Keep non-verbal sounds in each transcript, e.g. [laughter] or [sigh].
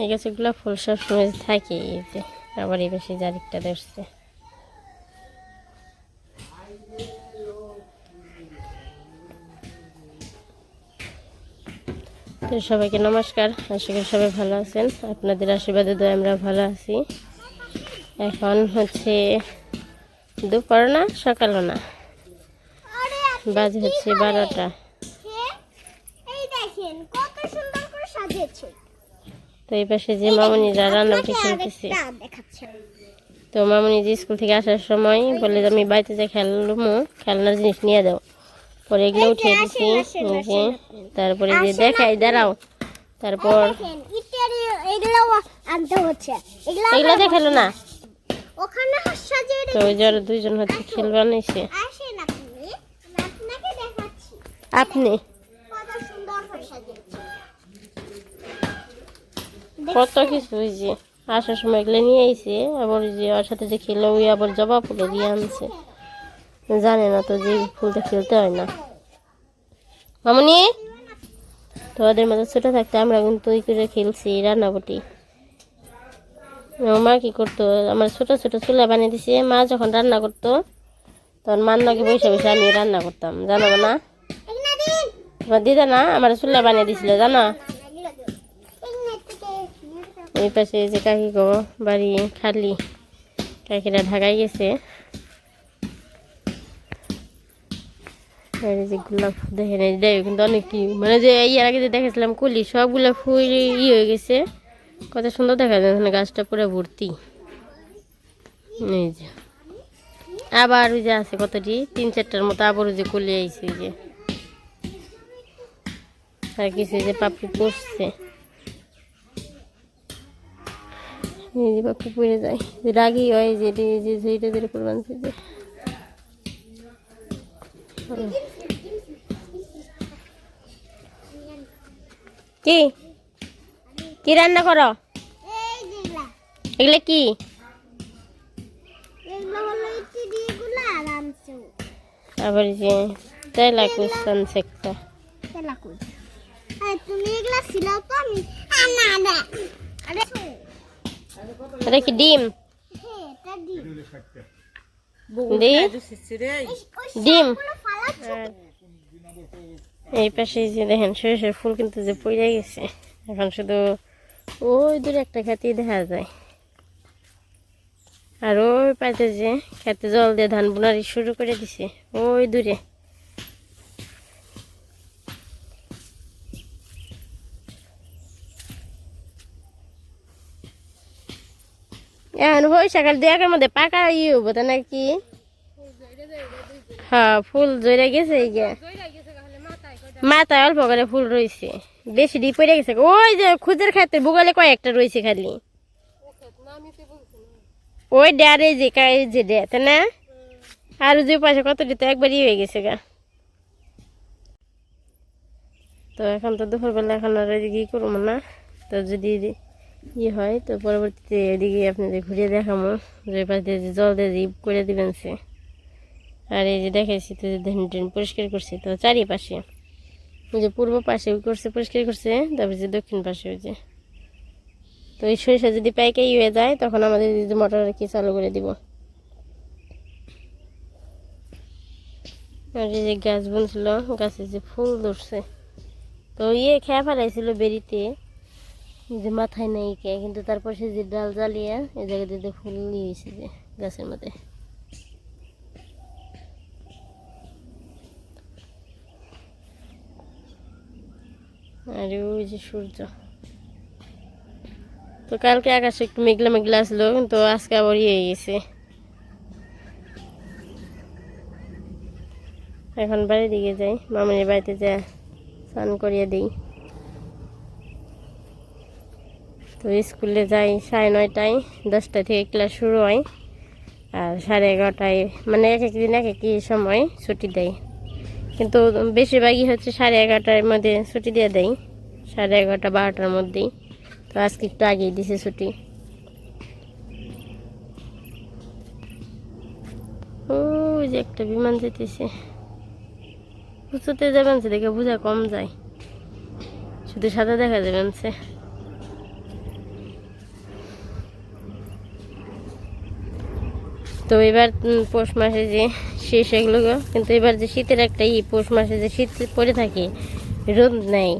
এই গাছগুলো ফুল সবসময় থাকে যে, আবার এই বেশি জারিকটা ধরছে। তো সবাইকে নমস্কার, আশা করি সবাই ভালো আছেন। আপনাদের আশীর্বাদে দয় আমরা ভালো আছি। এখন হচ্ছে দুপুর না সকালও না। বাজে হচ্ছে বারোটা। তো এই পাশে যে মামনিরা খেলতেছে আরেকটা তো মামনি যে স্কুল থেকে আসার সময় বলে যে আমি বাড়িতে যে খেলব খেলনার জিনিস নিয়ে দাও পরে এগুলো উঠিয়ে দিছি আসেন, তারপরে যে দেখাই দাঁড়াও। তারপর এগুলো আনতে হচ্ছে। এগুলো এগুলো দেখাল না ওখানে সাজিয়ে তো ওই যে দুইজন হচ্ছে খেলবা নিছে আসেন আপনি আপনাকে দেখাচ্ছি। আপনি? কত সুন্দর সাজিয়েছে। কত কিছু ওই আসার সময় এগুলো নিয়ে আইছে আবার যে ওর সাথে যে খেলো ওই আবার জবা ফুলে দিয়ে আনছে। জানে না তো যে ফুলটা খেলতে হয় না। মামনি? তো ওদের মধ্যে ছোটো থাকতে আমরা কিন্তু ওই করে খেলছি রান্নাবটি। মা কি করতো? আমার ছোট ছোট চুলা বানিয়ে দিছে। মা যখন রান্না করতো, তখন মার নাকি বসে বসে আমি রান্না করতাম। জানো না? তোমার দিদা না আমার চুলা বানিয়ে দিছিল, জানো? এই পাশে যে কাকি গো বাড়ি খালি, কাকিরা ঢাকায় গেছে। যে গোলাপ দেখেন কিন্তু অনেক কি মানে যে এই এর আগে যে দেখেছিলাম কলি, সবগুলো ফুল ই হয়ে গেছে। কত সুন্দর দেখা যায় গাছটা পুরো ভর্তি। যে। আবার ওই যে আছে কতটি? তিন চারটার মতো আবার ওই যে কলি আইছে যে। আর কিছু যে পাপড়ি পড়ছে যায়। যে হয় যে কি? কি রান্না করো? এই এগুলো কি? আবার যে তেলা কুসান সেকটা তেলা কই আরে তুমি এগুলা ছিলাও তো আমি না না আরে এটা কি ডিম? হ্যাঁ এটা ডিম। এই পাশে যে দেখেন সরিষার ফুল কিন্তু যে পড়ে গেছে। এখন শুধু ওই দূরে একটা খেতেই দেখা যায়। আর ওই পাশে যে খেতে জল দিয়ে ধান বোনারি শুরু করে দিছে ওই দূরে। এখন বৈশাখাল দু একের মধ্যে পাকা ইয়ে হব তা নাকি? হ্যাঁ ফুল জড়ে গেছে মাথায় অল্প করে ফুল রয়েছে বেশি ডিপ পড়ে গেছে। ওই যে খুদের খাতে বুগালে কয়েকটা রয়েছে খালি। ওই ডারে যে কাই যে ডে তাই না? আর যে পাশে কত তো একবারই হয়ে গেছে গা। তো এখন তো দুপুরবেলা এখন আর এদিকে করব না। তো যদি ই হয়, তো পরবর্তীতে এদিকে আপনাদের ঘুরিয়ে দেখাবো। যে পাশ দিয়ে জল দিয়ে ডিপ করে দিবেন সে। আর এই যে দেখাইছি তো টান পরিষ্কার করছে তো চারিপাশে। যে পূর্ব পাশে করছে, পরিষ্কার করছে, তারপরে যে দক্ষিণ পাশে যে। তো এই সরিষা যদি পাইকাই হয়ে যায়, তখন আমাদের এই যে মোটর কি চালু করে দিব। আর যে গাছ বুনছিল, গাছে যে ফুল ধরছে। তো ইয়ে খেয়া ফেলাইছিল বেরিতে যে মাথায় নেই কে, কিন্তু তারপর সে যে ডাল জ্বালিয়ে এই জায়গাতে ফুল নিয়ে যে গাছের মধ্যে। আর ওই যে সূর্য। তো কালকে আকাশে একটু মেঘলা মেঘলা আসলো, কিন্তু আজকে আবার ইয়ে গেছে। এখন বাড়ির দিকে যাই, মামনির বাড়িতে যা, স্নান করিয়ে দিই। তো স্কুলে যাই সাড়ে নয়টায়, দশটা থেকে ক্লাস শুরু হয়। আর সাড়ে এগারোটায় মানে এক এক দিন এক একই সময় ছুটি দেয়। কিন্তু বেশিরভাগই হচ্ছে সাড়ে এগারোটার মধ্যে ছুটি দিয়ে দেয় সাড়ে এগারোটা, বারোটার মধ্যেই। তো আজকে একটু আগেই দিছে ছুটি। ওই যে একটা বিমান যেতেছে। উঁচুতে যাবেন সে দেখে বোঝা কম যায়। শুধু সাদা দেখা যাবেন সে তো এবার পৌষ মাসে যে শেষ এগুলো কিন্তু এবার যে শীতের একটা ই পৌষ মাসে যে শীত পড়ে থাকে রোদ নেই।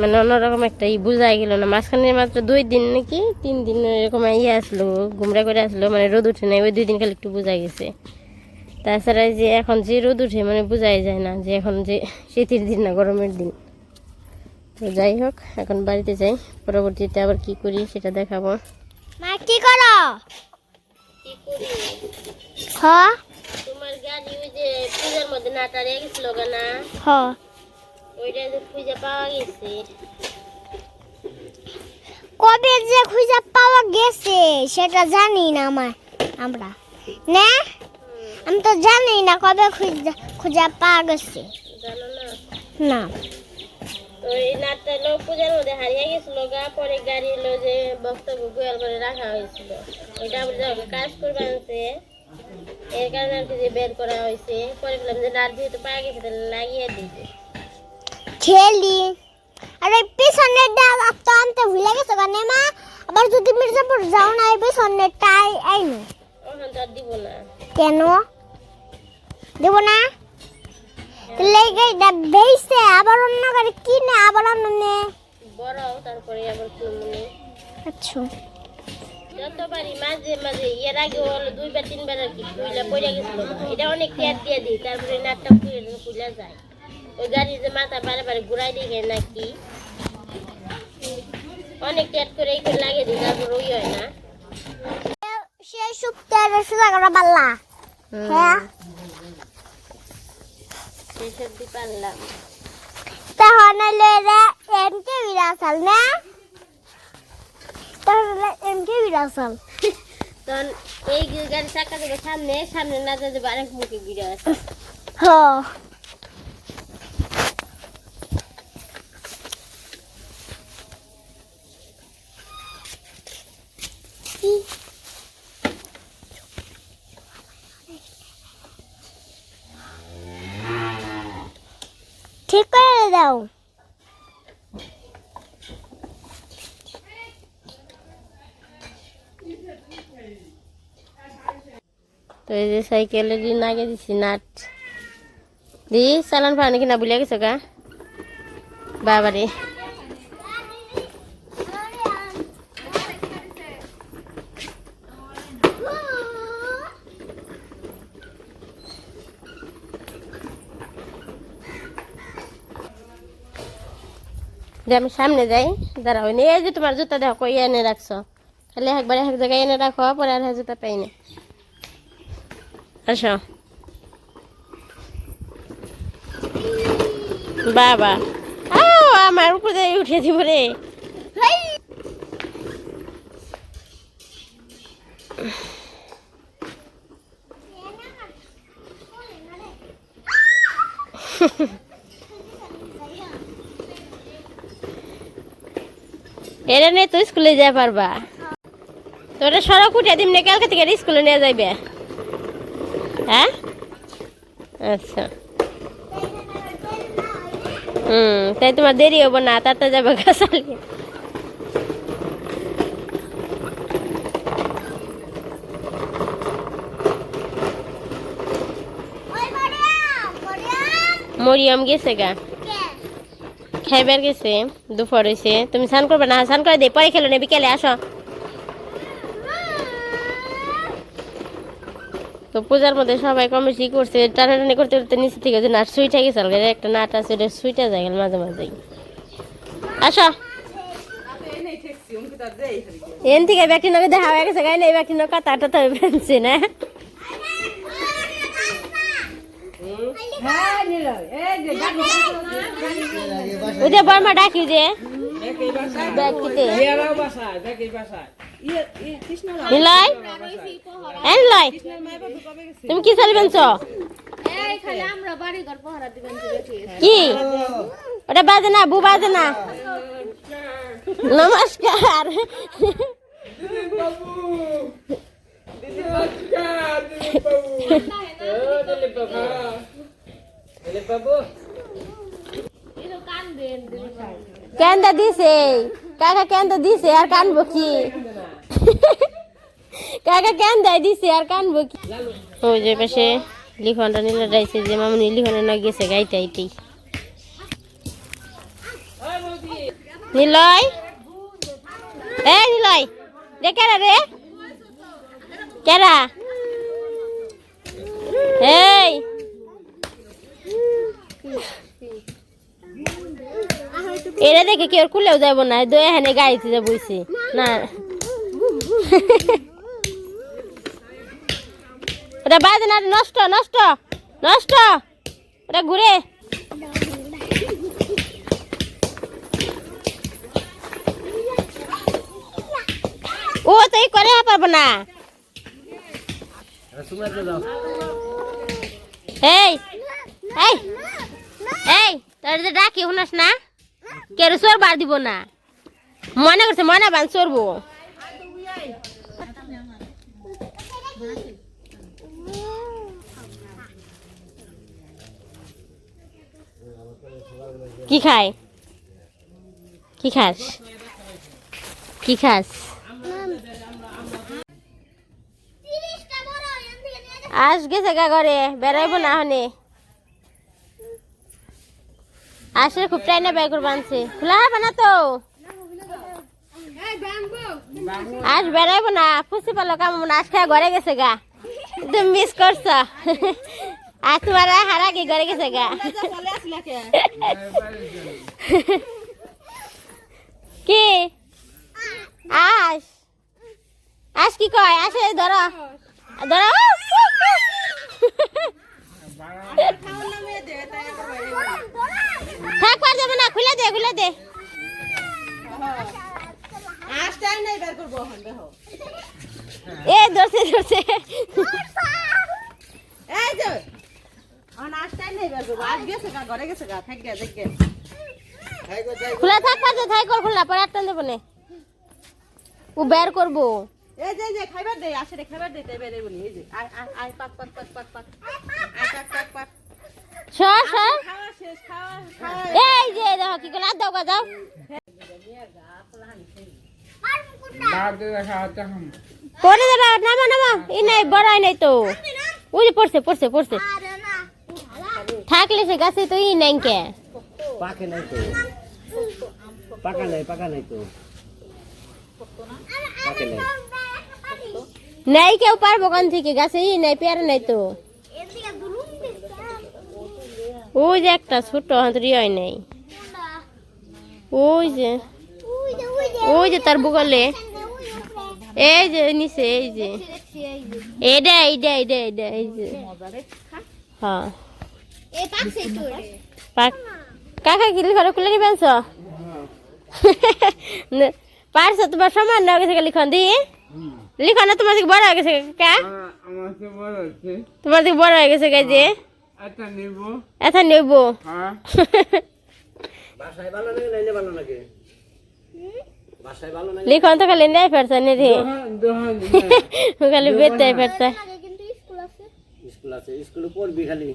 মানে অন্যরকম একটা ই বোঝাই গেল না। মাঝখানে মাত্র দুই দিন নাকি তিন দিন এরকম ইয়ে আসলো গুমরা করে আসলো মানে রোদ উঠে নাই ওই দুই দিন খালি একটু বোঝা গেছে। তাছাড়া যে এখন যে রোদ উঠে মানে বোঝাই যায় না যে এখন যে শীতের দিন না গরমের দিন। তো যাই হোক এখন বাড়িতে যাই পরবর্তীতে আবার কি করি সেটা দেখাবো। মা কি করো? কি করি? হ? তোমার গাড়ি ওই যে পূজার মধ্যে নাটা গেছিল না? হ। ওইটা যে খুঁজে পাওয়া গেছে। কবে যে খুঁজে পাওয়া গেছে সেটা জানি না আমার আমরা। না? আমি তো জানি না কবে খুঁজে খুঁজে পাওয়া গেছে। জানো না? না। এই নাটটা হলো পূজার মধ্যে হারিয়ে গেছিল গা পরে গাড়ি হলো যে বক্তব্য গোয়াল করে রাখা হয়েছিল। ওইটা আবার কাজ করবে আনছে এর কারণে আর কি যে বের করা হয়েছে। পরে বললাম যে নাট যেহেতু পাওয়া গেছে তাহলে লাগিয়ে দিবে খেলি। আর ওই পিছনের ডাল তো আনতে ভুলে গেছো কেন মা? আবার যদি মির্জাপুর যাও না এই পিছনের টাই আইনো। ওখান তো আর দিব না। কেন? দেব না? তাহলে এই গাড়িটা বেচতে আবার অন্য গাড়ি কিনে আবার অন্য নে। বড় তারপরে আবার কিনবো আচ্ছা। যতবারই মাঝে মাঝে এর আগে হলো দুইবার তিনবার আর কি কুইলা পড়ে গেছিল। এটা অনেক ত্যাগ দিয়ে দিই তারপরে কুইলা কুইলা যায়। ওই গাড়ির যে মাথা বারে বারে ঘুরাই দিয়ে নাকি? অনেক ত্যাগ করে এই করে লাগিয়ে দিই তারপর ওই হয় না। সে সুপ্তের সুদা করা পাল্লা। হ্যাঁ? সেসব দিয়ে পারলাম। তাহলে রে এমকে বিরাসাল না? তাহলে এমকে বিরাসাল তখন এই গাড়ি চাকা দেবে সামনে সামনে না যাবে আরেক মুখে গিরে আছে হ। ঠিক করে দাও। তো এই যে সাইকেলের ঋণ আগে দিছি নাট। দি, চালান পানি কিনা বুলিয়া গেছো গা? বাবারে যে আমি সামনে যাই। দাঁড়াও এই যে তোমার জুতা দেখো এনে রাখছো খালি একবার এক জায়গায় এনে রাখো পরে আর জুতা পাই না আসো। বাবা। আও, আমার কোথায় উঠে দিব রে। এরা নিয়ে তো স্কুলে যা পারবা। তোরা সড়ক উঠে দিম না, কালকে থেকে স্কুলে নিয়ে যাইবে। হ্যাঁ? আচ্ছা। হুম, তাই তোমার দেরি হব না তাতে যাবে গাছালি। মরিয়াম গেছে গা। খাইবার গেছে, দুপুর হয়েছে তুমি স্নান করবে না? স্নান করে দে, পরে খেলো না, বিকেলে আসো। তো পূজার মধ্যে সবাই কম করছে, টানাটানি করতে করতে নিচে থেকে যে নাট সুইটা গেছে একটা নাট আছে ওটা সুইটা যায় গেল মাঝে মাঝে আসো। এন থেকে ব্যক্তি নকে দেখা হয়ে গেছে, গাইলে এই ব্যক্তি নৌকা কাটা টাটা ফেলছে না? ওই যে বর্মা ডাকি যে। ব্যক্তিতে নিলয় এ নিলয় তুমি কি চালিবেন কি? ওটা বাজে না বু বাজে না। নমস্কার। কেন্দা দিছে? কাকা কেন্দা দিছে? আর কানবো কি? কাকা কেন্দাই দিছে আর কানবো কি? ওই যে পাশে লিখনটা নিলে রাইছে যে মামনি লিখনে না গেছে গাইতে আইতেই। নিলয়? এ, নিলয় রে কেরা রে? কেরা? এই। এরা দেখে কি কেউ কুলেও যাব না দই হেনে গাড়িতে যা বইছে। না। ওটা বাজে না নষ্ট নষ্ট নষ্ট। ওটা ঘুরে। ও তো এই করে পারব না। এই এই এই তোর যে ডাকি শুনাস না কেউ চোর বার দিব না। মনে করছে মনে বান চোরবো। কি খায়? কি খাস? কি খাস? আজ গেছে গা ঘরে, বেড়াইবো না হনে। আসলে খুব টাইনা ব্যাগ করে বানছে খোলা হবে না তো? আজ বেড়াইবো না ফুসি পালো কাম না আজ খেয়ে ঘরে গেছে গা। তুমি মিস করছ। আজ তোমার হারা কি ঘরে গেছে গা? কি? আস আস কি কয়? আসে ধরো। ধরো। থাক পার যাবে না খুলে দে খুলে দে। এ ধরছে ধরছে এই যে থাক গে খোলা থাক পার থাই কর খোলা পরে দেবো না ও বের করব। এই যে যে খাইবার দে আসে রে খাইবার দে বেরে বলি এই যে আয় আয় আয় পাক পাক পাক পাক পাক। আয় পাক পাক পাক। সর সর। খাওয়া শেষ খাওয়া খাওয়া এই যে দেখো কি করে আর দাও দেবা নামা নামা। এই নাই বড়াই নাই তো। ওই যে পড়ছে পড়ছে পড়ছে। থাকলে সে গাছে তো ই নাই কে। পাকে নাই তো। পাকা নাই পাকা নাই তো। পাকে নাই। নাই কেউ পারব কান থেকে গাছে ই নাই পেয়ারা নাই তো। ওই যে একটা ছোট হাতুড়ি হয় নাই। ওই যে ওই যে তার বগলে। এই যে নিচে এই যে। এইটা এইটা এইটা এইটা এই যে। হ্যাঁ। কাকা কি লিখন খুলে নিবেন [laughs] পারছ তোমার সমান না গেছে লিখন দি? লিখন না তোমার দিকে বড় হয়ে গেছে কাকা আমার তো বড় হচ্ছে। তোমার দিকে বড় হয়ে গেছে কে যে? এটা নেব। হ্যাঁ। [laughs] লিখন তো খালি নেই ফেরছে নে রে [laughs] খালি বেতে ফেরছে। স্কুল আছে স্কুলে পড়বি খালি।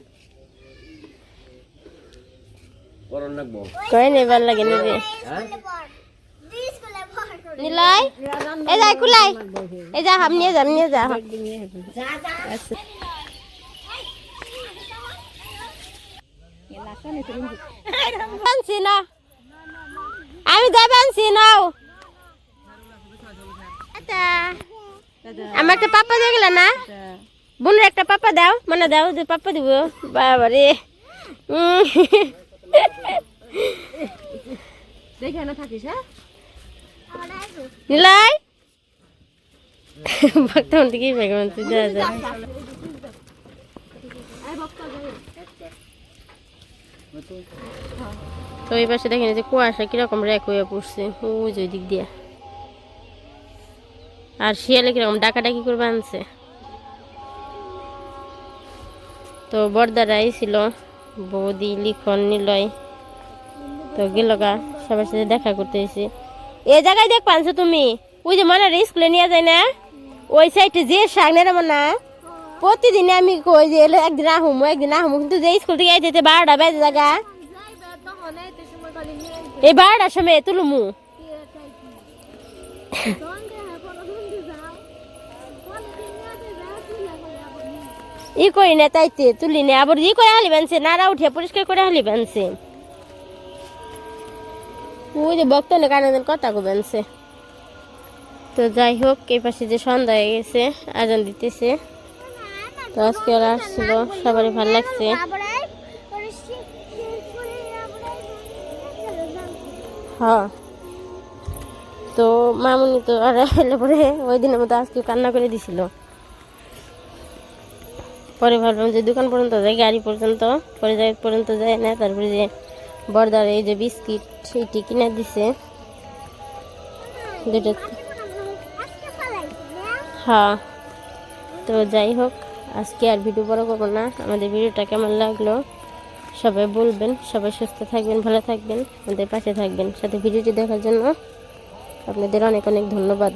পড়ন লাগবো। কই নেবার লাগে নে রে? হ্যাঁ? নিলাই এই যাই কুলাই এই যা হাম নিয়ে যাম নিয়ে যা। আনছি না। আমি যাবে আনছি নাও আমার একটা পাপা দিয়ে গেল না? বোনের একটা পাপা দাও মানে দাও যে পাপা দিব। বাবা রে। দেখে না থাকিস হ্যাঁ? নিলাই বর্তমান থেকে বেগমান তুই যা যা। তো এই পাশে দেখেন যে কুয়াশা কীরকম র্যাক হয়ে পড়ছে। ওই যে দিক দিয়ে। আর শিয়ালে কীরকম ডাকাডাকি করবে আনছে। তো বর্দারা ছিল। বৌদি লিখন নিলয়। তো গেল গা সবার সাথে দেখা করতে এসে এ জায়গায় দেখ পানছো তুমি? ওই যে মনে স্কুলে নিয়ে যায় না? ওই সাইডে যে সামনে না প্রতিদিন আমি কই যে এলে একদিন আহমু একদিন আহমু কিন্তু যে স্কুল থেকে আইতে বারোটা বেজে জায়গা এই বারোটার সময় তুলুমু। [laughs] ই করি না তাইতে তুলি না। আবার ই করে হালি বানছে, নাড়া উঠে পরিষ্কার করে হালি বানছে। ওই যে বক্তনে কানে কথা গো বানছে। তো যাই হোক, এই পাশে যে সন্ধ্যা হয়ে গেছে, আজান দিতেছে। তো আজকে ওরা আসছিল, সবারই ভালো লাগছে। হ্যাঁ। তো মামুনি তো আর পরে ওই দিনের মতো আজকে কান্না করে দিছিল। পরে ভাবলাম যে দোকান পর্যন্ত যায় গাড়ি পর্যন্ত, পরে যাই, পর্যন্ত যায় না, তারপরে যে বর্দার এই যে বিস্কিট এটি কিনে দিছে। দুটো হ্যাঁ তো যাই হোক, আজকে আর ভিডিও বড় করব না। আমাদের ভিডিওটা কেমন লাগল সবাই বলবেন, সবাই সুস্থ থাকবেন, ভালো থাকবেন, আমাদের পাশে থাকবেন। সাথে ভিডিওটি দেখার জন্য আপনাদের অনেক অনেক ধন্যবাদ।